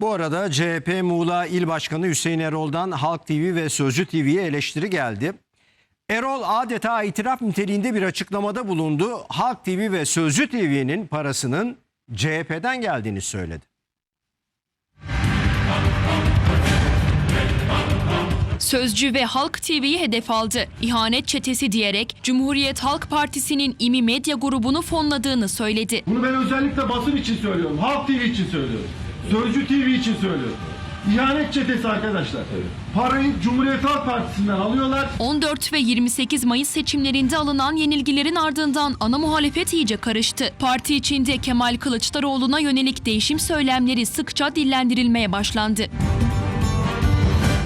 Bu arada CHP Muğla İl Başkanı Hüseyin Erol'dan Halk TV ve Sözcü TV'ye eleştiri geldi. Erol adeta itiraf niteliğinde bir açıklamada bulundu. Halk TV ve Sözcü TV'nin parasının CHP'den geldiğini söyledi. Sözcü ve Halk TV'yi hedef aldı. İhanet çetesi diyerek Cumhuriyet Halk Partisi'nin İMİ Medya grubunu fonladığını söyledi. Bunu ben özellikle basın için söylüyorum. Halk TV için söylüyorum. Sözcü TV için söylüyorum. İhanet çetesi arkadaşlar. Parayı Cumhuriyet Halk Partisi'nden alıyorlar. 14 ve 28 Mayıs seçimlerinde alınan yenilgilerin ardından ana muhalefet iyice karıştı. Parti içinde Kemal Kılıçdaroğlu'na yönelik değişim söylemleri sıkça dillendirilmeye başlandı.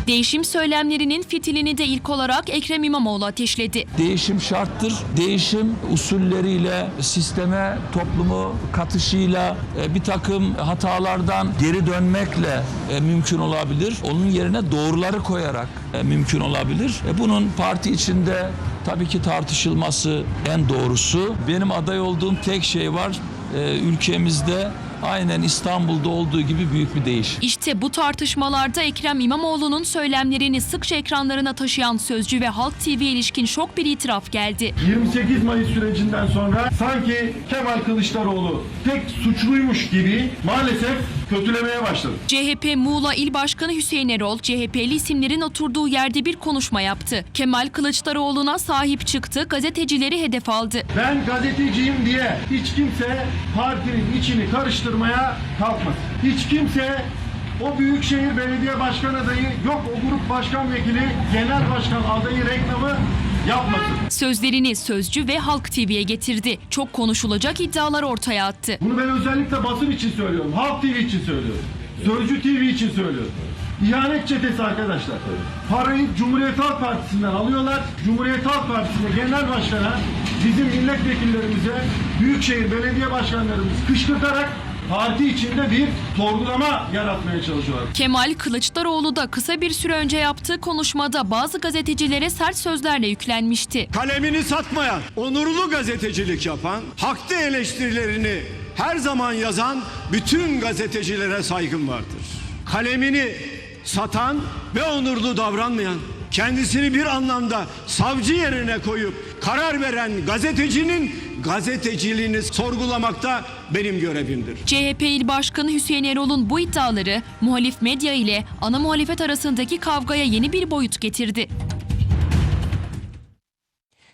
Değişim söylemlerinin fitilini de ilk olarak Ekrem İmamoğlu ateşledi. Değişim şarttır. Değişim usulleriyle, sisteme, toplumu katışıyla e, bir takım hatalardan geri dönmekle e, mümkün olabilir. Onun yerine doğruları koyarak e, mümkün olabilir. Bunun parti içinde tabii ki tartışılması en doğrusu. Benim aday olduğum tek şey var. Ülkemizde aynen İstanbul'da olduğu gibi büyük bir değişim. İşte bu tartışmalarda Ekrem İmamoğlu'nun söylemlerini sıkça ekranlarına taşıyan Sözcü ve Halk TV ilişkin şok bir itiraf geldi. 28 Mayıs sürecinden sonra sanki Kemal Kılıçdaroğlu tek suçluymuş gibi maalesef kötülemeye başladı. CHP Muğla İl Başkanı Hüseyin Erol, CHP'li isimlerin oturduğu yerde bir konuşma yaptı. Kemal Kılıçdaroğlu'na sahip çıktı, gazetecileri hedef aldı. Ben gazeteciyim diye hiç kimse partinin içini karıştırmaya kalkmasın. Hiç kimse o Büyükşehir Belediye Başkan adayı yok o grup başkan vekili genel başkan adayı reklamı yapmasın. Sözlerini Sözcü ve Halk TV'ye getirdi. Çok konuşulacak iddialar ortaya attı. Bunu ben özellikle basın için söylüyorum. Halk TV için söylüyorum. Sözcü TV için söylüyorum. İhanet çetesi arkadaşlar. Parayı Cumhuriyet Halk Partisi'nden alıyorlar. Cumhuriyet Halk Partisi'ne genel başkana bizim milletvekillerimize, büyükşehir belediye başkanlarımız kışkırtarak parti içinde bir sorgulama yaratmaya çalışıyorlar. Kemal Kılıçdaroğlu da kısa bir süre önce yaptığı konuşmada bazı gazetecilere sert sözlerle yüklenmişti. kalemini satmayan, onurlu gazetecilik yapan, haklı eleştirilerini her zaman yazan bütün gazetecilere saygım vardır. Kalemini satan ve onurlu davranmayan, kendisini bir anlamda savcı yerine koyup karar veren gazetecinin gazeteciliğini sorgulamakta benim görevimdir. CHP İl Başkanı Hüseyin Erol'un bu iddiaları muhalif medya ile ana muhalefet arasındaki kavgaya yeni bir boyut getirdi.